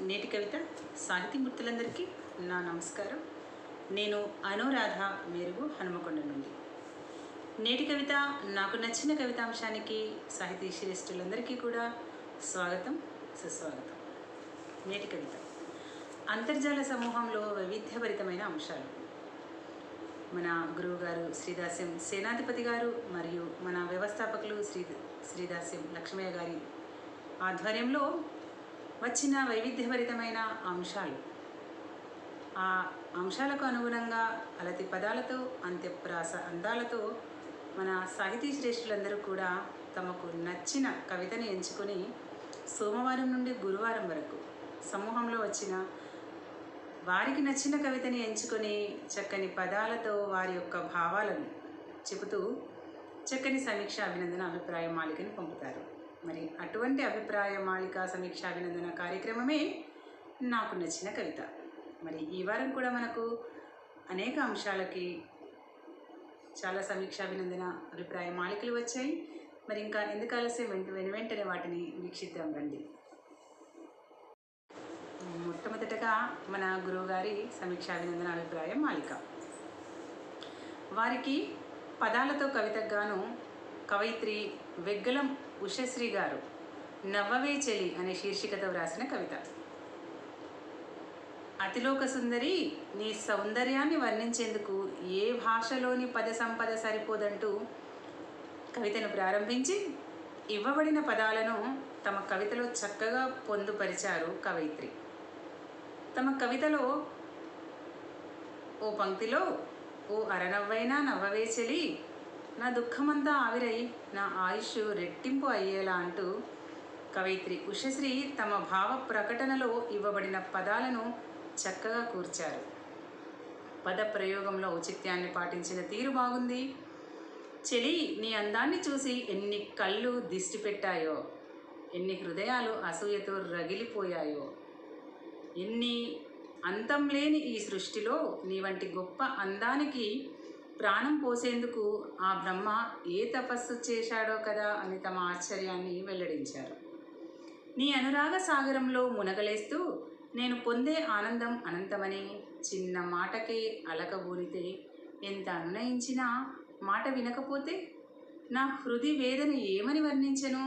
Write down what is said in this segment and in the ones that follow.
నేటి కవిత సాహితీమూర్తులందరికీ నా నమస్కారం. నేను అనురాధ మేరుగు హనుమకొండ నుండి. నేటి కవిత నాకు నచ్చిన కవితాంశానికి సాహితీ శ్రేష్ఠులందరికీ కూడా స్వాగతం సుస్వాగతం. నేటి కవిత. అంతర్జాల సమూహంలో వైవిధ్యభరితమైన అంశాలు. మన గురువుగారు శ్రీదాస్యం సేనాధిపతి గారు మరియు మన వ్యవస్థాపకులు శ్రీ శ్రీదాస్యం లక్ష్మయ్య గారి ఆధ్వర్యంలో వచ్చిన వైవిధ్యభరితమైన అంశాలు. ఆ అంశాలకు అనుగుణంగా అలతి పదాలతో అంత్యప్రాస అందాలతో మన సాహితీ శ్రేష్ఠులందరూ కూడా తమకు నచ్చిన కవితని ఎంచుకొని సోమవారం నుండి గురువారం వరకు సమూహంలో వచ్చిన వారికి నచ్చిన కవితని ఎంచుకొని చక్కని పదాలతో వారి యొక్క భావాలను చెబుతూ చక్కని సమీక్ష అభినందన అభిప్రాయ మాలికని పంపుతారు. మరి అటువంటి అభిప్రాయ మాళిక సమీక్ష అభినందన కార్యక్రమమే నాకు నచ్చిన కవిత. మరి ఈ వారం కూడా మనకు అనేక అంశాలకి చాలా సమీక్ష అభినందన అభిప్రాయ మాలికలు వచ్చాయి. మరి ఇంకా ఎందుకు ఆలస్యం? వెంట వెను వెంటనే వాటిని వీక్షిద్దాం రండి. మొట్టమొదటగా మన గురువుగారి సమీక్ష అభినందన అభిప్రాయం మాలిక వారికి పదాలతో కవితకు గాను కవయిత్రి వెగ్గలం ఉషశ్రీ గారు నవ్వవే చెలి అనే శీర్షికతో వ్రాసిన కవిత. అతిలోక సుందరి నీ సౌందర్యాన్ని వర్ణించేందుకు ఏ భాషలోని పద సంపద సరిపోదంటూ కవితను ప్రారంభించి ఇవ్వబడిన పదాలను తమ కవితలో చక్కగా పొందుపరిచారు కవయిత్రి. తమ కవితలో ఓ పంక్తిలో ఓ అరనవ్వైనా నవ్వవే చెలి నా దుఃఖమంతా ఆవిరై నా ఆయుష్ రెట్టింపు అయ్యేలా అంటూ కవయిత్రి ఉషశ్రీ తమ భావ ప్రకటనలో ఇవ్వబడిన పదాలను చక్కగా కూర్చారు. పద ప్రయోగంలో ఔచిత్యాన్ని పాటించిన తీరు బాగుంది. చెలి నీ అందాన్ని చూసి ఎన్ని కళ్ళు దిష్టి పెట్టాయో ఎన్ని హృదయాలు అసూయతో రగిలిపోయాయో ఎన్ని అంతం లేని ఈ సృష్టిలో నీ వంటి గొప్ప అందానికి ప్రాణం పోసేందుకు ఆ బ్రహ్మ ఏ తపస్సు చేశాడో కదా అని తమ ఆశ్చర్యాన్ని వెల్లడించారు. నీ అనురాగ సాగరంలో మునగలేస్తూ నేను పొందే ఆనందం అనంతమని చిన్న మాటకే అలకబూనితే ఎంత అనునయించినా మాట వినకపోతే నా హృది వేదన ఏమని వర్ణించను?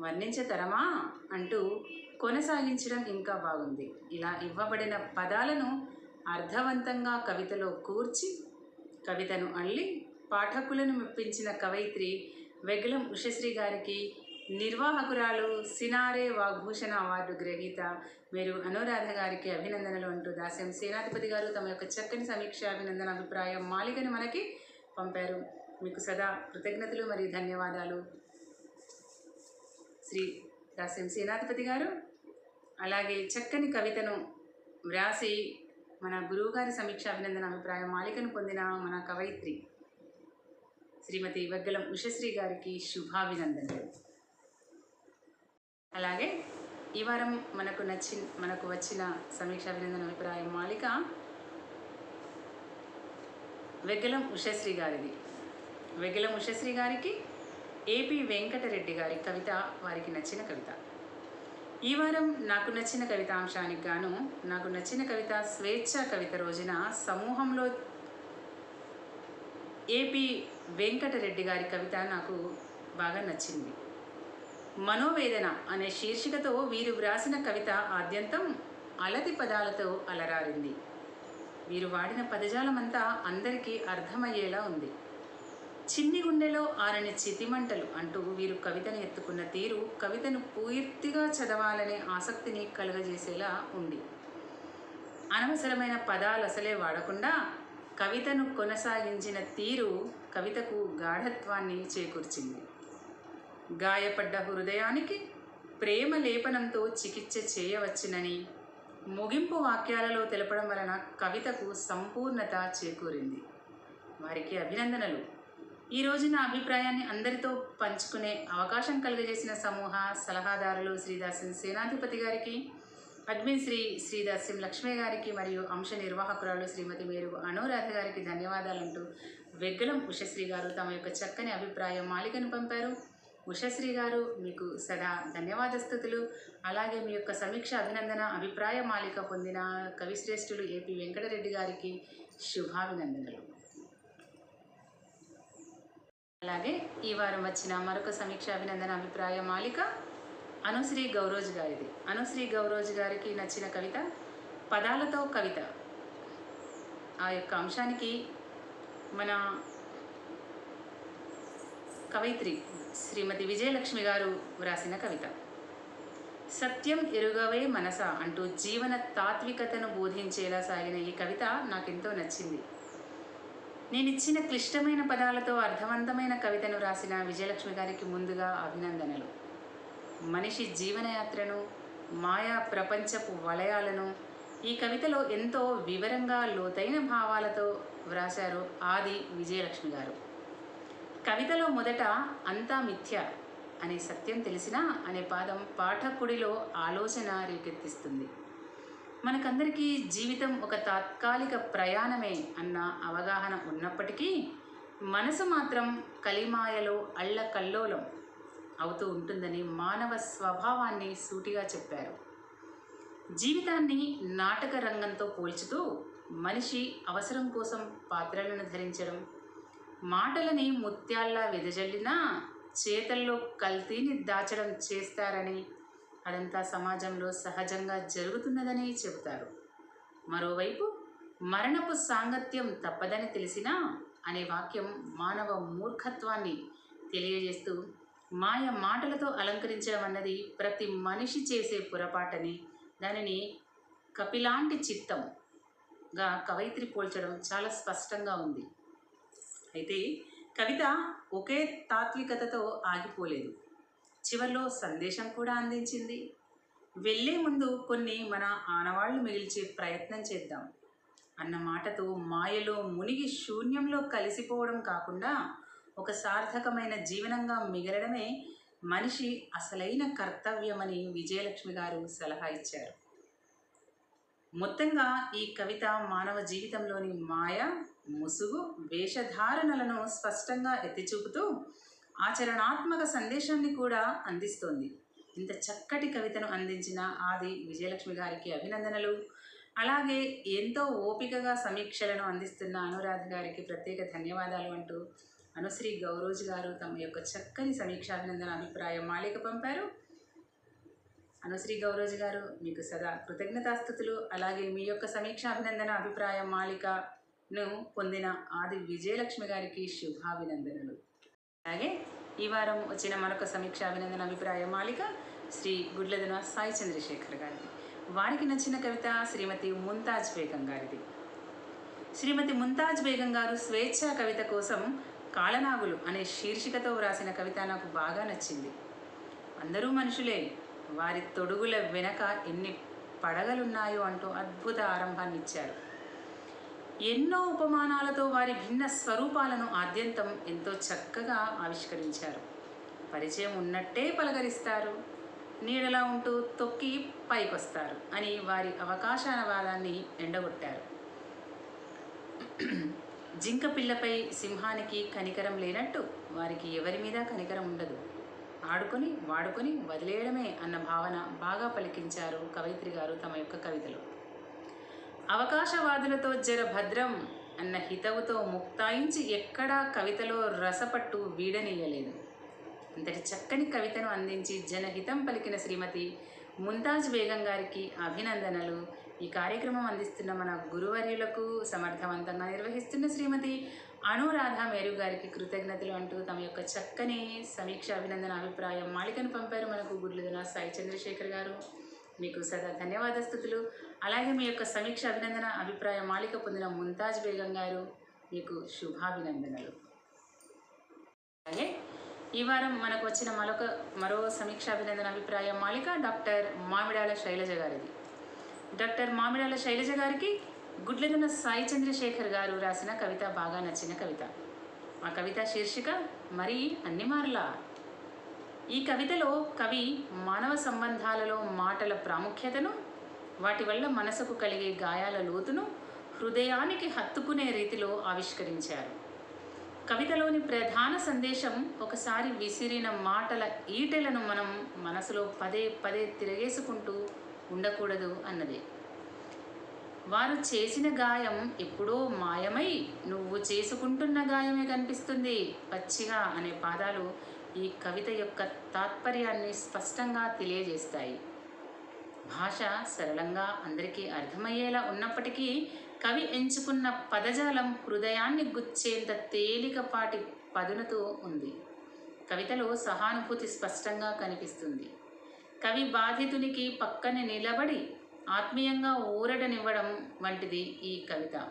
వర్ణించతరమా? అంటూ కొనసాగించడం ఇంకా బాగుంది. ఇలా ఇవ్వబడిన పదాలను అర్థవంతంగా కవితలో కూర్చి కవితను అల్లి పాఠకులను మెప్పించిన కవయిత్రి వెగలం ఉషశ్రీ గారికి నిర్వాహకురాలు సినారే వాగ్భూషణ అవార్డు గ్రహీత మీరు అనురాధ గారికి అభినందనలు అంటూ దాస్యం సేనాధిపతి గారు తమ యొక్క చక్కని సమీక్ష అభినందన అభిప్రాయం మాలికను మనకి పంపారు. మీకు సదా కృతజ్ఞతలు మరియు ధన్యవాదాలు. శ్రీ దాస్యం సేనాధిపతి గారు అలాగే చక్కని కవితను వ్రాసి మన గురువుగారి సమీక్ష అభినందన అభిప్రాయం మాలికను పొందిన మన కవయిత్రి శ్రీమతి వెగ్గలం ఉషశ్రీ గారికి శుభాభినందనలు. అలాగే ఈ వారం మనకు నచ్చి మనకు వచ్చిన సమీక్ష అభినందన అభిప్రాయం మాలిక వెగ్గలం ఉషశ్రీ గారిది. వెగ్గలం ఉషశ్రీ గారికి ఏపీ వెంకటరెడ్డి గారి కవిత వారికి నచ్చిన కవిత. ఈ వారం నాకు నచ్చిన కవితాంశానికి గాను నాకు నచ్చిన కవిత స్వేచ్ఛ కవిత రోజున సమూహంలో ఏపీ వెంకటరెడ్డి గారి కవిత నాకు బాగా నచ్చింది. మనోవేదన అనే శీర్షికతో వీరు వ్రాసిన కవిత ఆద్యంతం అలతి పదాలతో అలరారింది. వీరు వాడిన పదజాలమంతా అందరికీ అర్థమయ్యేలా ఉంది. చిన్ని గుండెలో ఆరని చితిమంటలు అంటూ వీరు కవితను ఎత్తుకున్న తీరు కవితను పూర్తిగా చదవాలనే ఆసక్తిని కలుగజేసేలా ఉంది. అనవసరమైన పదాలు అసలే వాడకుండా కవితను కొనసాగించిన తీరు కవితకు గాఢత్వాన్ని చేకూర్చింది. గాయపడ్డ హృదయానికి ప్రేమ లేపనంతో చికిత్స చేయవచ్చునని ముగింపు వాక్యాలలో తెలపడం వలన కవితకు సంపూర్ణత చేకూరింది. వారికి అభినందనలు. ఈ నా అభిప్రాయాన్ని అందరితో పంచుకునే అవకాశం కలుగజేసిన సమూహ సలహాదారులు శ్రీదాసన్ సేనాధిపతి గారికి అడ్మిన్ శ్రీ శ్రీదాస్యం లక్ష్మయ్య గారికి మరియు అంశ నిర్వాహకురాలు శ్రీమతి మేరు అనురాధ గారికి ధన్యవాదాలంటూ వెగ్గలం ఉషశ్రీ గారు తమ యొక్క చక్కని అభిప్రాయం మాలికను పంపారు. ఉషశ్రీ గారు మీకు సదా ధన్యవాదస్థుతులు అలాగే మీ యొక్క సమీక్ష అభినందన అభిప్రాయ మాలిక పొందిన కవిశ్రేష్ఠులు ఏపీ వెంకటరెడ్డి గారికి శుభాభినందనలు. అలాగే ఈ వారం వచ్చిన మరొక సమీక్ష అభినందన అభిప్రాయ మాలిక అనుశ్రీ గౌరోజ్ గారిది. అనుశ్రీ గౌరోజ్ గారికి నచ్చిన కవిత పదాలతో కవిత. ఆ యొక్క అంశానికి మన కవయిత్రి శ్రీమతి విజయలక్ష్మి గారు వ్రాసిన కవిత. సత్యం ఎరుగవే మనస అంటూ జీవన తాత్వికతను బోధించేలా సాగిన ఈ కవిత నాకెంతో నచ్చింది. నేను ఇచ్చిన క్లిష్టమైన పదాలతో అర్థవంతమైన కవితను రాసిన విజయలక్ష్మి గారికి ముందుగా అభినందనలు. మనిషి జీవనయాత్రను మాయా ప్రపంచపు వలయాలను ఈ కవితలో ఎంతో వివరంగా లోతైన భావాలతో వ్రాశారు ఆది విజయలక్ష్మి గారు. కవితలో మొదట అంతా మిథ్య అనే సత్యం తెలిసినా అనే పాదం పాఠకుడిలో ఆలోచన రేకెత్తిస్తుంది. మనకందరికీ జీవితం ఒక తాత్కాలిక ప్రయాణమే అన్న అవగాహన ఉన్నప్పటికీ మనసు మాత్రం కలిమాయలో అల్లకల్లోలం అవుతూ ఉంటుందని మానవ స్వభావాన్ని సూటిగా చెప్పారు. జీవితాన్ని నాటక రంగంతో పోల్చుతూ మనిషి అవసరం కోసం పాత్రలను ధరించడం మాటలని ముత్యాల్లా వెదజల్లినా చేతల్లో కల్తీని దాచడం చేస్తారని అదంతా సమాజంలో సహజంగా జరుగుతున్నదని చెబుతారు. మరోవైపు మరణపు సాంగత్యం తప్పదని తెలిసినా అనే వాక్యం మానవ మూర్ఖత్వాన్ని తెలియజేస్తూ మాయ మాటలతో అలంకరించామన్నది ప్రతి మనిషి చేసే పొరపాటని. దానిని కపిలాంటి చిత్తంగా కవయిత్రి పోల్చడం చాలా స్పష్టంగా ఉంది. అయితే కవిత ఒకే తాత్వికతతో ఆగిపోలేదు. చివరిలో సందేశం కూడా అందించింది. వెళ్ళే ముందు కొన్ని మన ఆనవాళ్ళు మిగిల్చే ప్రయత్నం చేద్దాం. అన్న మాటతో మాయలో మునిగి శూన్యంలో కలిసిపోవడం కాకుండా ఒక సార్థకమైన జీవనంగా మిగలడమే మనిషి అసలైన కర్తవ్యమని విజయలక్ష్మి గారు సలహా ఇచ్చారు. మొత్తంగా ఈ కవిత మానవ జీవితంలోని మాయ ముసుగు వేషధారణలను స్పష్టంగా ఎత్తిచూపుతూ ఆచరణాత్మక సందేశాన్ని కూడా అందిస్తోంది. ఇంత చక్కటి కవితను అందించిన ఆది విజయలక్ష్మి గారికి అభినందనలు. అలాగే ఎంతో ఓపికగా సమీక్షలను అందిస్తున్న అనురాధ గారికి ప్రత్యేక ధన్యవాదాలు అంటూ అనుశ్రీ గౌరోజ్ గారు తమ యొక్క చక్కని సమీక్షాభినందన అభిప్రాయం మాలిక పంపారు. అనుశ్రీ గౌరోజ్ గారు మీకు సదా కృతజ్ఞతాస్థుతులు. అలాగే మీ యొక్క సమీక్షాభినందన అభిప్రాయం మాలికను పొందిన ఆది విజయలక్ష్మి గారికి శుభాభినందనలు. అలాగే ఈ వారం వచ్చిన మరొక సమీక్ష అభినందన అభిప్రాయ మాలిక శ్రీ గుడ్లదన సాయి చంద్రశేఖర్ గారిది. వారికి నచ్చిన కవిత శ్రీమతి ముంతాజ్ బేగం గారిది. శ్రీమతి ముంతాజ్ బేగం గారు స్వేచ్ఛ కవిత కోసం కాళనాగులు అనే శీర్షికతో వ్రాసిన కవిత నాకు బాగా నచ్చింది. అందరూ మనుషులే వారి తొడుగుల వెనక ఎన్ని పడగలున్నాయో అంటూ అద్భుత ఆరంభాన్ని ఇచ్చారు. ఎన్నో ఉపమానాలతో వారి భిన్న స్వరూపాలను ఆద్యంతం ఎంతో చక్కగా ఆవిష్కరించారు. పరిచయం ఉన్నట్టే పలకరిస్తారు. నీడలా ఉంటూ తొక్కి పైకొస్తారు అని వారి అవకాశానవాదాన్ని ఎండగొట్టారు. జింక పిల్లపై సింహానికి కనికరం లేనట్టు వారికి ఎవరి మీద కనికరం ఉండదు. ఆడుకొని వాడుకొని వదిలేయడమే అన్న భావన బాగా పలికించారు కవయిత్రి గారు తమ యొక్క కవితలో. అవకాశవాదులతో జర భద్రం అన్న హితవుతో ముక్తాయించి ఎక్కడా కవితలో రసపట్టు వీడనీయలేదు అంతటి చక్కని కవితను అందించి జనహితం పలికిన శ్రీమతి ముంతాజ్ బేగం గారికి అభినందనలు. ఈ కార్యక్రమం అందిస్తున్న మన గురువర్యులకు సమర్థవంతంగా నిర్వహిస్తున్న శ్రీమతి అనురాధ మేరు గారికి కృతజ్ఞతలు అంటూ తమ యొక్క చక్కని సమీక్ష అభినందన అభిప్రాయం మాలికను పంపారు మనకు గుడ్లుదన సాయి చంద్రశేఖర్ గారు. మీకు సదా ధన్యవాదస్తులు అలాగే మీ యొక్క సమీక్ష అభినందన అభిప్రాయ మాలిక పొందిన ముంతాజ్ బేగం గారు మీకు శుభాభినందనలు. అలాగే ఈ వారం మనకు వచ్చిన మరొక మరో సమీక్ష అభినందన అభిప్రాయ మాలిక డాక్టర్ మామిడాల శైలజ గారిది. డాక్టర్ మామిడాల శైలజ గారికి గుడ్లెదున సాయి చంద్రశేఖర్ గారు రాసిన కవిత బాగా నచ్చిన కవిత. ఆ కవిత శీర్షిక మరి అన్ని మార్లా. ఈ కవితలో కవి మానవ సంబంధాలలో మాటల ప్రాముఖ్యతను వాటి వల్ల మనసుకు కలిగే గాయాల లోతును హృదయానికి హత్తుకునే రీతిలో ఆవిష్కరించారు. కవితలోని ప్రధాన సందేశం ఒకసారి విసిరిన మాటల ఈటెలను మనం మనసులో పదే పదే తిరగేసుకుంటూ ఉండకూడదు అన్నదే. వారు చేసిన గాయం ఎప్పుడో మాయమై నువ్వు చేసుకుంటున్న గాయమే కనిపిస్తుంది పచ్చిగా అనే పాదాలు ఈ కవిత యొక్క తాత్పర్యాన్ని స్పష్టంగా తెలియజేస్తాయి. భాష సరళంగా అందరికీ అర్థమయ్యేలా ఉన్నప్పటికీ కవి ఎంచుకున్న పదజాలం హృదయాన్ని గుచ్చేంత తేలికపాటి పదునుతో ఉంది. కవితలో సహానుభూతి స్పష్టంగా కనిపిస్తుంది. కవి బాధితునికి పక్కనే నిలబడి ఆత్మీయంగా ఊరటనివ్వడం వంటిది ఈ కవిత.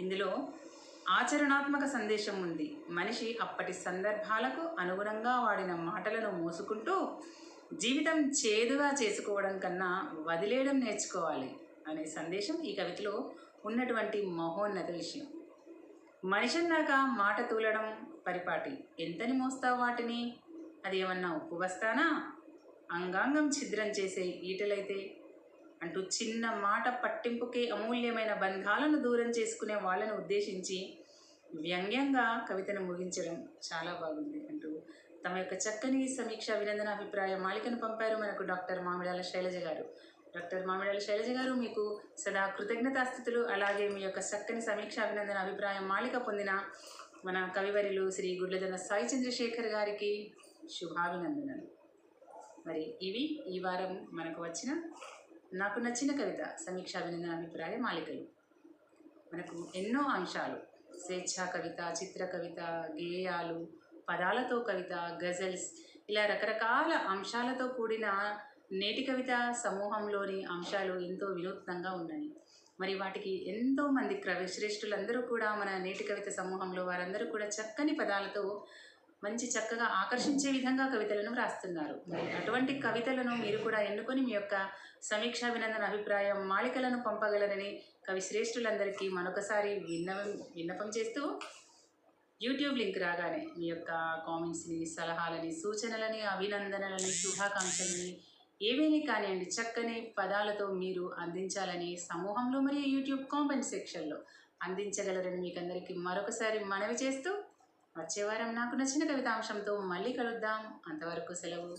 ఇందులో ఆచరణాత్మక సందేశం ఉంది. మనిషి అప్పటి సందర్భాలకు అనుగుణంగా వాడిన మాటలను మోసుకుంటూ జీవితం చేదుగా చేసుకోవడం కన్నా వదిలేయడం నేర్చుకోవాలి అనే సందేశం ఈ కవితలో ఉన్నటువంటి మహోన్నత విషయం. మనిషిన్నాక మాట తూలడం పరిపాటి. ఎంతని మోస్తావు వాటిని? అది ఏమన్నా ఉప్పు వస్తానా అంగాంగం ఛిద్రం చేసే ఈటలైతే? అంటూ చిన్న మాట పట్టింపుకే అమూల్యమైన బంధాలను దూరం చేసుకునే వాళ్ళను ఉద్దేశించి వ్యంగ్యంగా కవితను ముగించడం చాలా బాగుంది అంటూ తమ యొక్క చక్కని సమీక్ష అభినందన అభిప్రాయ మాలికను పంపారు మనకు డాక్టర్ మామిడాల శైలజ గారు. డాక్టర్ మామిడాల శైలజ గారు మీకు సదా కృతజ్ఞతాస్థితులు. అలాగే మీ యొక్క చక్కని సమీక్ష అభినందన అభిప్రాయం మాలిక పొందిన మన కవివరిలు శ్రీ గుడ్లదన సాయి చంద్రశేఖర్ గారికి శుభాభినందనలు. మరి ఇవి ఈ వారం మనకు వచ్చిన నాకు నచ్చిన కవిత సమీక్ష అభినందన అభిప్రాయ మాలికలు. మనకు ఎన్నో అంశాలు. స్వేచ్ఛా కవిత చిత్ర కవిత గేయాలు పదాలతో కవిత గజల్స్ ఇలా రకరకాల అంశాలతో కూడిన నేటి కవిత సమూహంలోని అంశాలు ఎంతో వినూత్నంగా ఉన్నాయి. మరి వాటికి ఎంతో మంది కవి శ్రేష్ఠులందరూ కూడా మన నేటి కవిత సమూహంలో వారందరూ కూడా చక్కని పదాలతో మంచి చక్కగా ఆకర్షించే విధంగా కవితలను వ్రాస్తున్నారు. మరి అటువంటి కవితలను మీరు కూడా ఎన్నుకొని మీ యొక్క సమీక్షాభినందన అభిప్రాయం మాలికలను పంపగలరని కవి శ్రేష్ఠులందరికీ మరొకసారి విన్న విన్నపం చేస్తూ యూట్యూబ్ లింక్ రాగానే మీ యొక్క కామెంట్స్ని సలహాలని సూచనలని అభినందనలని శుభాకాంక్షలని ఏవేని కానివ్వండి చక్కని పదాలతో మీరు అందించాలని సమూహంలో మరియు యూట్యూబ్ కామెంట్ సెక్షన్లో అందించగలరని మీకు అందరికీ మరొకసారి మనవి చేస్తూ వచ్చే వారం నాకు నచ్చిన కవితాంశంతో మళ్ళీ కలుద్దాం. అంతవరకు సెలవు.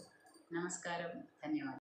నమస్కారం. ధన్యవాదాలు.